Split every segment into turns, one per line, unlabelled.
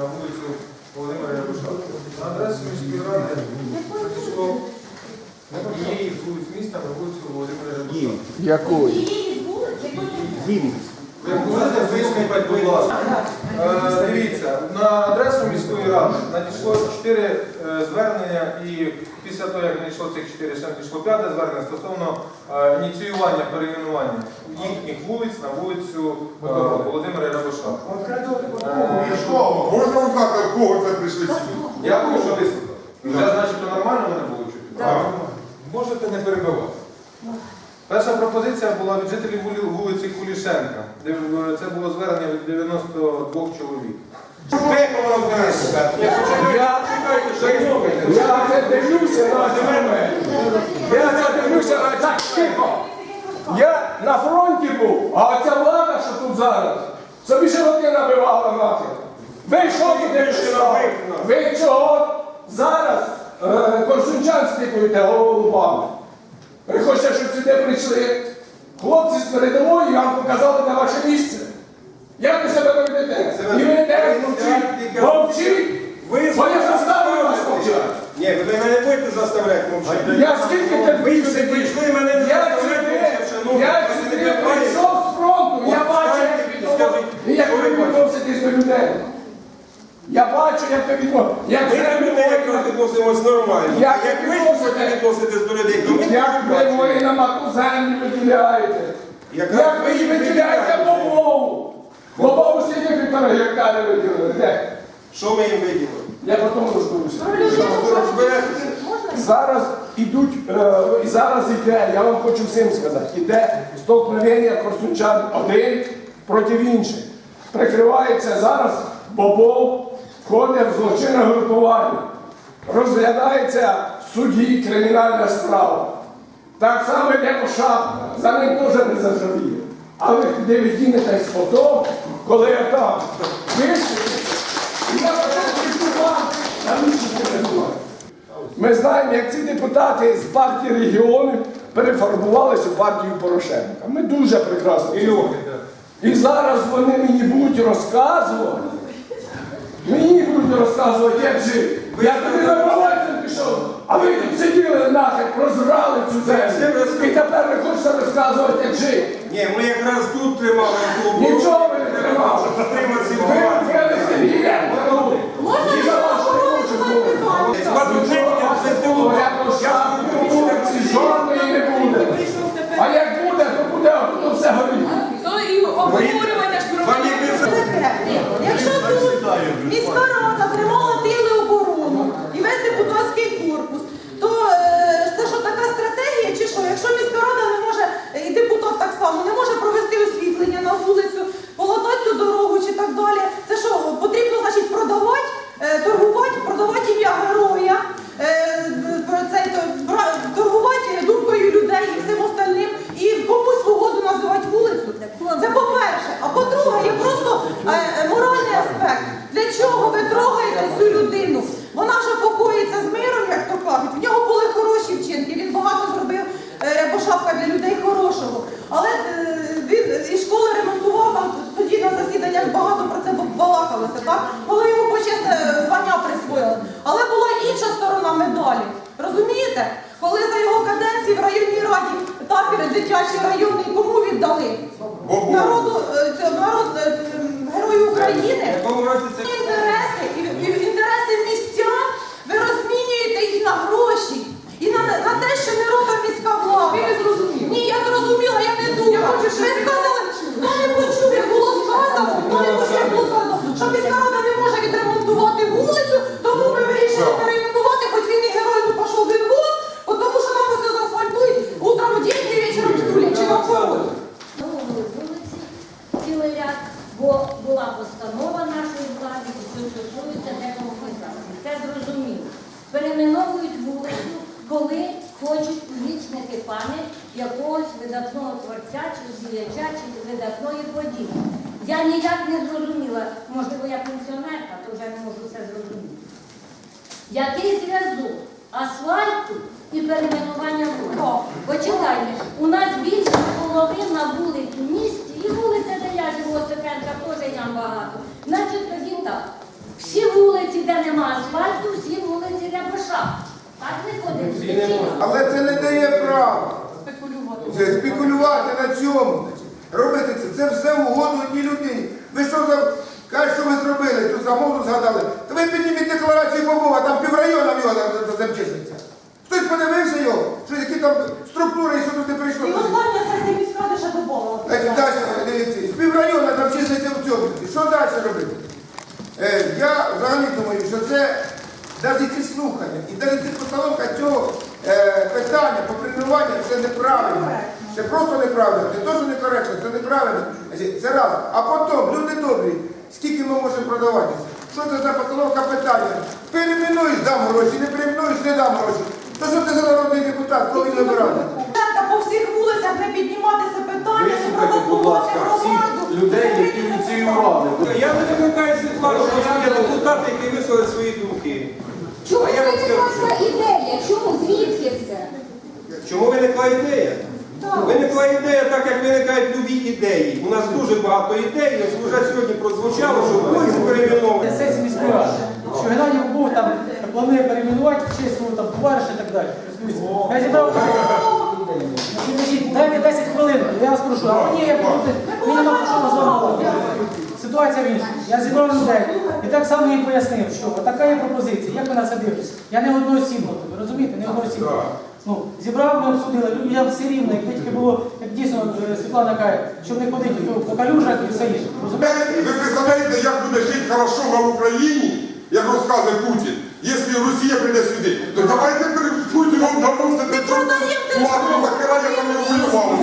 на
вулицю Володимира
Ябушака. На адресу міської ради прийшло її вулиць міста на вулицю Володимира Ябушака.
Якої?
Ви можете висвітлити, будь ласка. Е, дивіться, на адресу міської ради надійшло 4 звернення, і після того, як надійшло цих чотири, ще надійшло п'яте звернення стосовно е, ініціювання перейменування їхніх вулиць на вулицю е, Володимира Рябоша.
Можна узнати, в кого це прийшли сюди?
Дякую, що вислухали. Вже, значить, то нормально мене було чути? Можете не перебивати. Перша пропозиція була від жителів вулиці Кулішенка. де, е, Це було звернення від 92 чоловік.
Я, це дивлюся на тебе. Я це дивлюся на так. Я на фронті був, а оця влада, що тут зараз, собі животи набивала нахер. Ви що вшивали? Ви чого зараз е, корсунчан стикуєте головами? Ви хочете, щоб сюди прийшли хлопці з передової вам показали на ваше місце? Як ви себе ведете? І ви теж мовчіть. Мовчіть!
Ви
Бо я заставлю вас мовчати.
Ні, ви мене не будете заставляти мовчати.
Я скільки
Ви
терпів
сюди
сидів?
прийшли, мене не
Я
заставляють
сюди,
мовчати, шановні.
я
Ви
сюди
сюди
прийшов з фронту, я
От
бачу,
встаньте
як
і
ви
скажіть,
відноситесь- як
що
ви
ви бачите?
відноситесь до людей. Я бачу, як ви відноситесь. Як
Ми до людей якраз відносимось нормально.
Як
Як
ви відноситесь
до людей, то ми
Як ви воїнам ту землю виділяєте?
Яка-
Як ви її виділяєте Бобову? Бобову скільки півтора гектари виділили? Де?
Що ми їм виділили?
Я потім розберуся.
Ви?
Зараз ідуть, е, і зараз йде, я вам хочу всім сказати, іде столкновення корсунчан один проти інших. Прикривається зараз Бобов, в злочинне групування. Розглядається в суді кримінальна справа. Так само йде шапка, за ним теж не заживіє. Але де дінетесь потім, коли я там і я вам, а ви не думаю. Ми знаємо, як ці депутати з партії регіонів перефарбувалися у партію Порошенка. Ми дуже прекрасно. І зараз вони мені будуть розказувати. Мені будете розказувати, як жити. Я туди добровольцем пішов, а ви тут сиділи нахер, прозрали цю землю. І тепер ви хочете розказувати, як жити.
Ні, ми якраз тут тримали клубу.
Нічого ви не тримали.
Затримати ці
Ви
бумаги.
вбили Сергія.
Можна
І за вашу руку
Вас тут не буде, це стилу.
Жодної не буде. А як буде, то буде, а то все горить.
То і обговорювання ж
Пані
проводиться.
Бірса,
Якщо тут міська рада тримала тили оборону і весь депутатський корпус, то е, це що така стратегія чи що? Якщо міська рада не може, і депутат так само, не може провести освітлення на вулицю, полатати цю дорогу чи так далі, це що, потрібно, значить, продавати, е, торгувати, продавати ім'я героя, е, про цей, то, бра- торгувати думкою людей і всім остальним, і комусь в угоду називати вулицю. Це по-перше. А по-друге, є просто е, е, моральний аспект. Для чого ви трогаєте цю людину? Вона вже покоїться з миром, як то кажуть. В нього були хороші вчинки. Він багато зробив е, Рябошапка для людей хорошого. Але е, він і школи ремонтував там тоді на засіданнях багато про це балакалося, так? Коли йому почесне е, звання присвоїли. Але була інша сторона медалі. Розумієте? Коли за його каденції в районній раді табір районний кому віддали? Народу е, народ е, герою України.
Якому році це
Інтереси і, і інтереси містян ви розмінюєте їх на гроші і на, на те, що не робить міська влада. Ви не зрозуміли. Ні, я зрозуміла, я не думаю. Ви сказали, хто не почув, як було сказано, хто не почув, як було сказано, що міська рада не може відремонтувати вулицю, тому ми вирішили перейменувати, хоч він і герой ну пішов він вон, тому що нам усе заасфальтують, утром деньги, вечором стулять, чи наоборот.
Нової вулиці цілий ряд, бо була постанова нашої влади, що стосується декомунізації. Це зрозуміло. Перейменовують вулицю, коли хочуть увічнити пам'ять якогось видатного чи видатної події. Я ніяк не зрозуміла, можливо, я пенсіонерка, то вже не можу це зрозуміти. Який зв'язок асфальту і перейменування вулиць? Почекайте, у нас більше половина вулиць у місті, і вулиця, де я живу, Осипенка, теж ям багато. Значить, тоді так. Всі вулиці, де нема асфальту, всі вулиці Рябоша. Так не ходить.
Але це не дає права.
Спекулювати.
е, спекулювати на цьому, робити це. Це все в угоду одній людині. Ви що за кажуть, що ви зробили, ту замову згадали. То ви підніміть декларацію Бобова, там піврайона в його замчислиться. Хтось подивився його, що які там структури, і що тут не прийшло.
І остання сесія міськради ще.
Далі, дивіться, з піврайона там числиться в цьому. Що далі робити? Е, я взагалі думаю, що це навіть ці слухання і навіть ці постановка цього питання по прийменуванню це неправильно. Це просто неправильно. Не то, що некоректно, це неправильно. Це раз. А потім, люди добрі, скільки ми можемо продаватися? Що це за постановка питання? Перейменуєш, дам гроші, не перейменуєш, не дам гроші. То що ти за народний депутат, кого він вибирати?
Та по всіх вулицях не піднімати це питання, не
Вислухайте, будь
провокувати
ласка, всіх
громаду.
людей, які ініціювали. Я не викликаю Світлану, бо є депутати, які висловили свої думки.
Чому
А я вам скажу,
виникла ця ідея? Чому? Звідки це?
Чому виникла ідея? Виникла ідея, так як виникають нові ідеї. У нас дуже багато ідей, ось вже сьогодні прозвучало, що вулицю перейменовують.
сесії міської ради, що Геннадій Бог там планує перейменувати в честь свого там товариша і так далі. Я зібрав Підождіть, дайте 10 хвилин, я вас прошу. А ні, я буду, мені нема про що з вами говорити. Ситуація в іншому. Я зібрав людей і так само їм пояснив, що така є пропозиція. Як ви на це дивитесь? Я не одноосібно, ви розумієте, не одноосібно. Ну, зібрав, ми обсудили, людям все рівно, якби тільки було, як дійсно е, Світлана каже, щоб не ходити то по калюжах і все інше. Розумієте?
Ви представляєте, як буде жити хорошо на Україні, як розказує Путін, якщо Росія прийде сюди, то давайте Путіном дамо все що ладно, нахера я там не воював.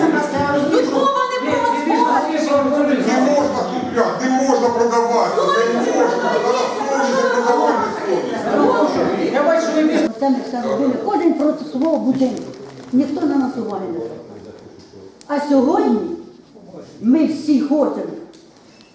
Тут мова не
Ви-
про
ви більш
спорт.
розумієте, що ви
Не
розумієте.
можна купляти, не можна продавати, не можна. Треба совість продавати совість.
Я бачу, що ви більш
Це ми все робили. Кожен проти свого будинку. Ніхто на нас уваги не звертав. А сьогодні ми всі хочемо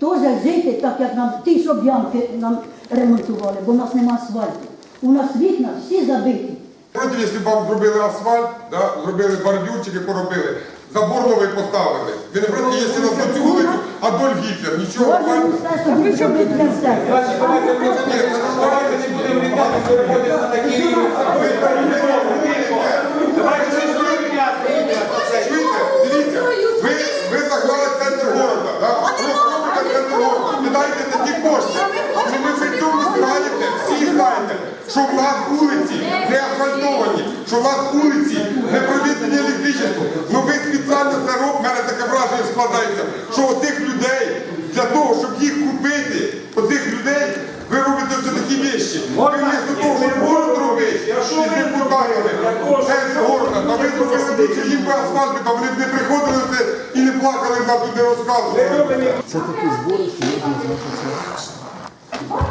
теж жити так, як нам ті, щоб ямки нам ремонтували, бо в нас нема асфальту. У нас вікна всі забиті.
Проти, якщо вам зробили асфальт, да, зробили бордюрчики, поробили, забор новий поставили. Ви не проти, якщо нас на цю вулицю Адольф Гітлер, нічого.
Кожен все собі зробить для себе.
Значить, давайте не будемо літати, переходити на такі рівні. Давайте не будемо
Чуєте? Дивіться, ви, загнали центр города, да? ви просто центр города, ви такі кошти. Ви при цьому знаєте, всі знаєте, що в нас вулиці не асфальтовані, що в нас вулиці не проведені електричеством. Ну ви спеціально це робите, в мене таке враження складається, що оцих людей, для того, щоб їх купити, оцих людей, ви робите все такі вещі. Ви вместо того, щоб город робити, із депутатами, центр б, що їм би асфальт, вони б не приходили це і не плакали, нам тут не розказували.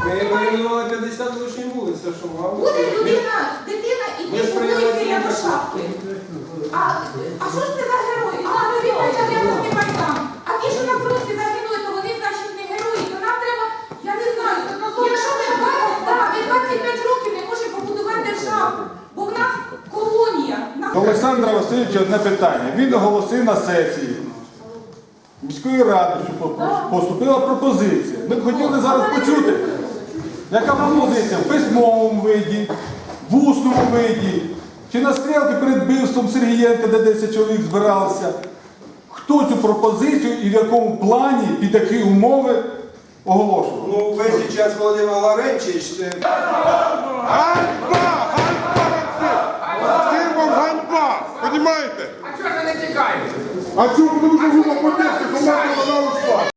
Ми маємо 50 лишніх вулиць, це що мало?
Буде людина, дитина і ти вулиці я до шапки. А, а що ж це за герої? А, ну він почав майдан. А ті, що на фронті загинули, то вони, значить, не герої. То нам треба, я не знаю, якщо ми 20, да, ми 25 років не можемо побудувати державу, бо в нас колонія. в нас-
Олександра одне питання. Він оголосив на сесії міської ради, що поступила пропозиція. Ми б хотіли зараз почути, яка пропозиція в письмовому виді, в усному виді, чи на стрілки перед вбивством Сергієнка, де 10 чоловік збиралися. Хто цю пропозицію і в якому плані, під які умови оголошував?
Ну, весь час Володимир Лавренчич е,
Ганьба! Ганьба! Понімаєте?
А чого ж не тікаєте?
А чому тому що ви попадете, що можна вона ушла?